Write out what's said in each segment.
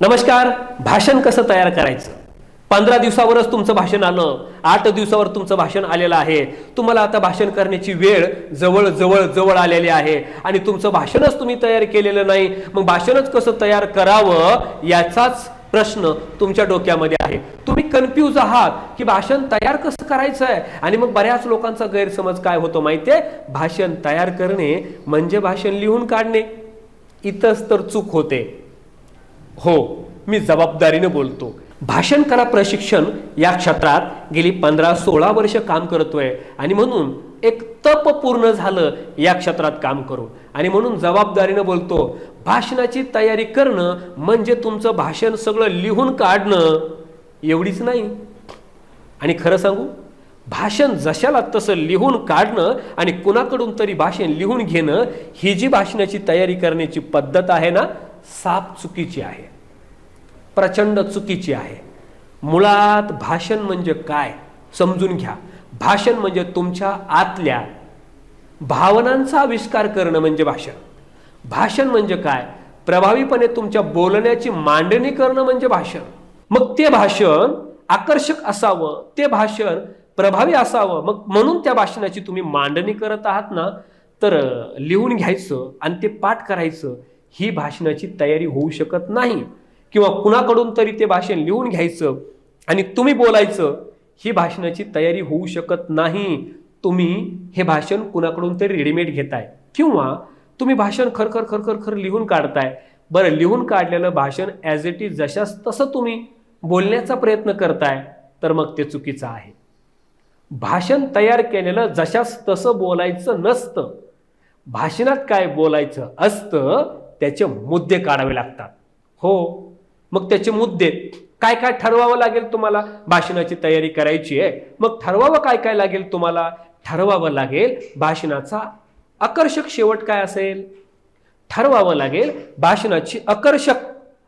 नमस्कार भाषण कसं तयार करायचं? पंधरा दिवसावरच तुमचं भाषण आलं आठ दिवसावर तुमचं भाषण आलेलं आहे. तुम्हाला आता भाषण करण्याची वेळ जवळ जवळ जवळ आलेली आहे आणि तुमचं भाषणच तुम्ही तयार केलेलं नाही. मग भाषणच कसं तयार करावं याचाच प्रश्न तुमच्या डोक्यामध्ये आहे. तुम्ही कन्फ्यूज आहात की भाषण तयार कसं करायचं आहे आणि मग बऱ्याच लोकांचा गैरसमज काय होतो माहितीये भाषण तयार करणे म्हणजे भाषण लिहून काढणे. इथंच तर चूक होते. हो मी जबाबदारीने बोलतो. भाषण कला प्रशिक्षण या क्षेत्रात गेली पंधरा सोळा वर्ष काम करतोय आणि म्हणून एक तप पूर्ण झालं या क्षेत्रात काम करू आणि म्हणून जबाबदारीनं बोलतो भाषणाची तयारी करणं म्हणजे तुमचं भाषण सगळं लिहून काढणं एवढीच नाही. आणि खरं सांगू भाषण जशाला तसं लिहून काढणं आणि कुणाकडून तरी भाषण लिहून घेणं ही जी भाषणाची तयारी करण्याची पद्धत आहे ना साप चुकीची आहे. प्रचंड चुकीची आहे. मुळात भाषण म्हणजे काय? समजून घ्या. भाषण म्हणजे तुमच्या आतल्या भावनांचा आविष्कार करणं म्हणजे भाषण. भाषण म्हणजे काय? प्रभावीपणे तुमच्या बोलण्याची मांडणी करणं म्हणजे भाषण. मग ते भाषण आकर्षक असावं ते भाषण प्रभावी असावं. मग म्हणून त्या भाषणाची तुम्ही मांडणी करत आहात ना तर लिहून घ्यायचं आणि ते पाठ करायचं. ही भाषणाची तयारी होऊ शकत नाही. किंवा कुणाकडून तरी ते भाषण लिहून घ्यायचं आणि तुम्ही बोलायचं ही भाषणाची तयारी होऊ शकत नाही. तुम्ही हे भाषण कुणाकडून तरी रेडीमेड घेताय. किंवा तुम्ही भाषण खरखर खरखर खर लिहून काढताय. बरं लिहून काढलेलं भाषण ॲज इट इज जशास तसं तुम्ही बोलण्याचा प्रयत्न करताय तर मग ते चुकीचं आहे. भाषण तयार केलेलं जशास तसं बोलायचं नसतं. भाषणात काय बोलायचं असतं त्याचे मुद्दे काढावे लागतात. हो. मग त्याचे मुद्दे काय काय ठरवावं लागेल तुम्हाला? भाषणाची तयारी करायची आहे. मग ठरवावं काय काय लागेल तुम्हाला? ठरवावं लागेल भाषणाचा आकर्षक शेवट काय असेल? ठरवावं लागेल भाषणाची आकर्षक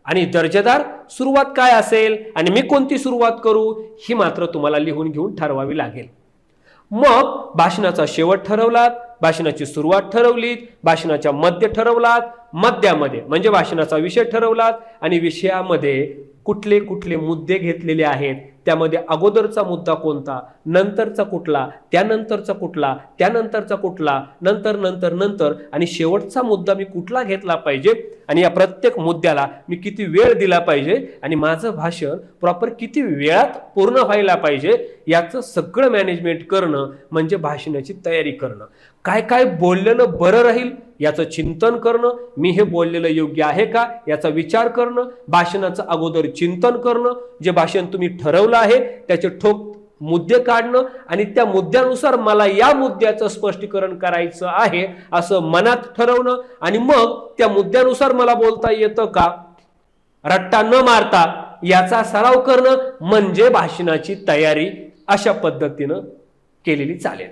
आणि दर्जेदार सुरुवात काय असेल? आणि मी कोणती सुरुवात करू? ही मात्र तुम्हाला लिहून घेऊन ठरवावी लागेल. मग भाषणाचा शेवट ठरवलात भाषणाची सुरुवात ठरवलीत भाषणाच्या मध्य ठरवलात मध्यामध्ये म्हणजे भाषणाचा विषय ठरवलात आणि विषयामध्ये कुठले कुठले मुद्दे घेतलेले आहेत त्यामध्ये अगोदरचा मुद्दा कोणता? नंतरचा कुठला? त्यानंतरचा कुठला? त्यानंतरचा कुठला? नंतर नंतर नंतर. आणि शेवटचा मुद्दा मी कुठला घेतला पाहिजे? आणि या प्रत्येक मुद्द्याला मी किती वेळ दिला पाहिजे? आणि माझं भाषण प्रॉपर किती वेळात पूर्ण व्हायला पाहिजे? याचं सगळं मॅनेजमेंट करणं म्हणजे भाषणाची तयारी करणं. काय काय बोललेलं बरं राहील याचं चिंतन करणं मी हे बोललेलं योग्य आहे का याचा विचार करणं भाषणाचं अगोदर चिंतन करणं जे भाषण तुम्ही ठरवलं आहे त्याचे ठोक मुद्दे काढणं आणि त्या मुद्द्यानुसार मला या मुद्द्याचं स्पष्टीकरण करायचं आहे असं मनात ठरवणं आणि मग त्या मुद्द्यानुसार मला बोलता येतं का? रट्टा न मारता याचा सराव करणं म्हणजे भाषणाची तयारी अशा पद्धतीनं केलेली चालेल.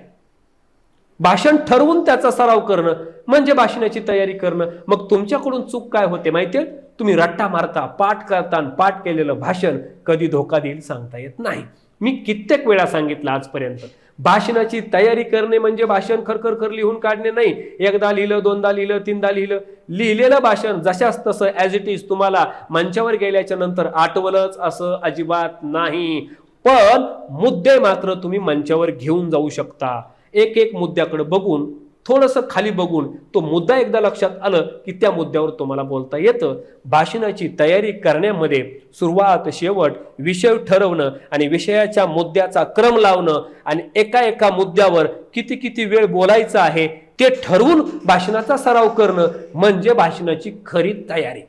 भाषण ठरवून त्याचा सराव करणं म्हणजे भाषणाची तयारी करणं. मग तुमच्याकडून चूक काय होते माहितीये? तुम्ही रट्टा मारता पाठ करता पाठ केलेलं भाषण कधी धोका देईल सांगता येत नाही. मी कित्येक वेळा सांगितलं आजपर्यंत. भाषणाची तयारी करणे म्हणजे भाषण खरखर खर लिहून काढणे नाही. एकदा लिहिलं दोनदा लिहिलं तीनदा लिहिलं. लिहिलेलं भाषण जशाच तसं ॲज इट इज तुम्हाला मंचावर गेल्याच्यानंतर आठवलंच असं अजिबात नाही. पण मुद्दे मात्र तुम्ही मंचावर घेऊन जाऊ शकता. एक एक मुद्द्याकडे बघून थोडंसं खाली बघून तो मुद्दा एकदा लक्षात आलं की त्या मुद्द्यावर तुम्हाला बोलता येतं. भाषणाची तयारी करण्यामध्ये सुरुवात शेवट विषय ठरवणं आणि विषयाच्या मुद्द्याचा क्रम लावणं आणि एका एका मुद्द्यावर किती किती वेळ बोलायचं आहे ते ठरवून भाषणाचा सराव करणं म्हणजे भाषणाची खरी तयारी.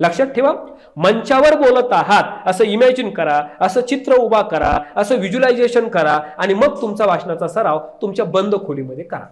लक्षात ठेवा. मंचावर बोलत आहात असं इमॅजिन करा असं चित्र उभा करा असं व्हिज्युलायझेशन करा आणि मग तुमचा भाषणाचा सराव तुमच्या बंद खोलीमध्ये करा.